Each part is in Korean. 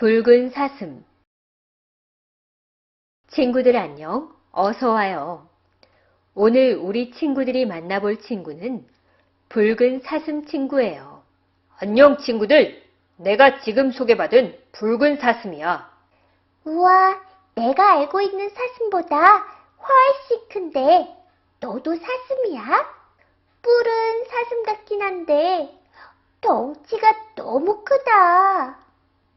붉은 사슴 친구들 안녕. 어서 와요. 오늘 우리 친구들이 만나볼 친구는 붉은 사슴 친구예요. 안녕 친구들. 내가 지금 소개받은 붉은 사슴이야. 우와, 내가 알고 있는 사슴보다 훨씬 큰데, 너도 사슴이야? 뿔은 사슴 같긴 한데, 덩치가 너무 크다.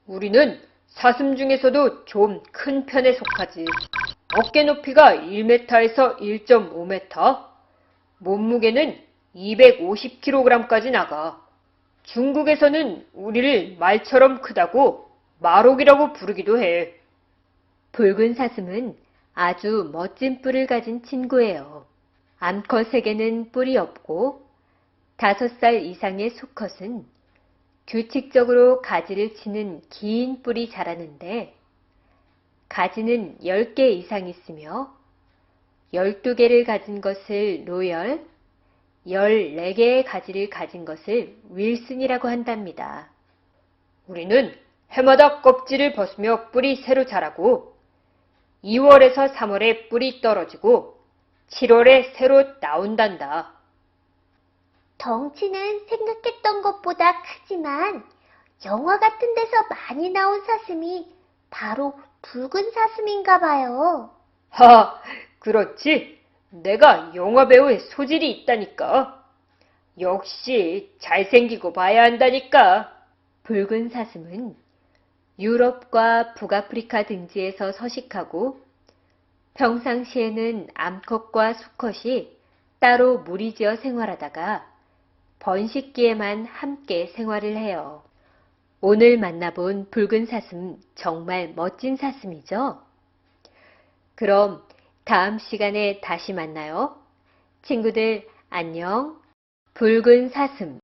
우리는 사슴 중에서도 좀 큰 편에 속하지. 어깨 높이가 1m에서 1.5m, 몸무게는 250kg까지 나가. 중국에서는 우리를 말처럼 크다고 마록이라고 부르기도 해. 붉은 사슴은 아주 멋진 뿔을 가진 친구예요. 암컷에게는 뿔이 없고 다섯 살 이상의 수컷은 규칙적으로 가지를 치는 긴 뿔이 자라는데 가지는 10개 이상 있으며 12개를 가진 것을 로열, 14개의 가지를 가진 것을 윌슨이라고 한답니다. 우리는 해마다 껍질을 벗으며 뿔이 새로 자라고 2월에서 3월에 뿔이 떨어지고 7월에 새로 나온단다. 덩치는 생각했던 것보다 크지만, 영화 같은 데서 많이 나온 사슴이 바로 붉은 사슴인가 봐요. 하, 그렇지. 내가 영화 배우의 소질이 있다니까. 역시 잘생기고 봐야 한다니까. 붉은 사슴은 유럽과 북아프리카 등지에서 서식하고 평상시에는 암컷과 수컷이 따로 무리지어 생활하다가 번식기에만 함께 생활을 해요. 오늘 만나본 붉은 사슴 정말 멋진 사슴이죠? 그럼 다음 시간에 다시 만나요. 친구들 안녕. 붉은 사슴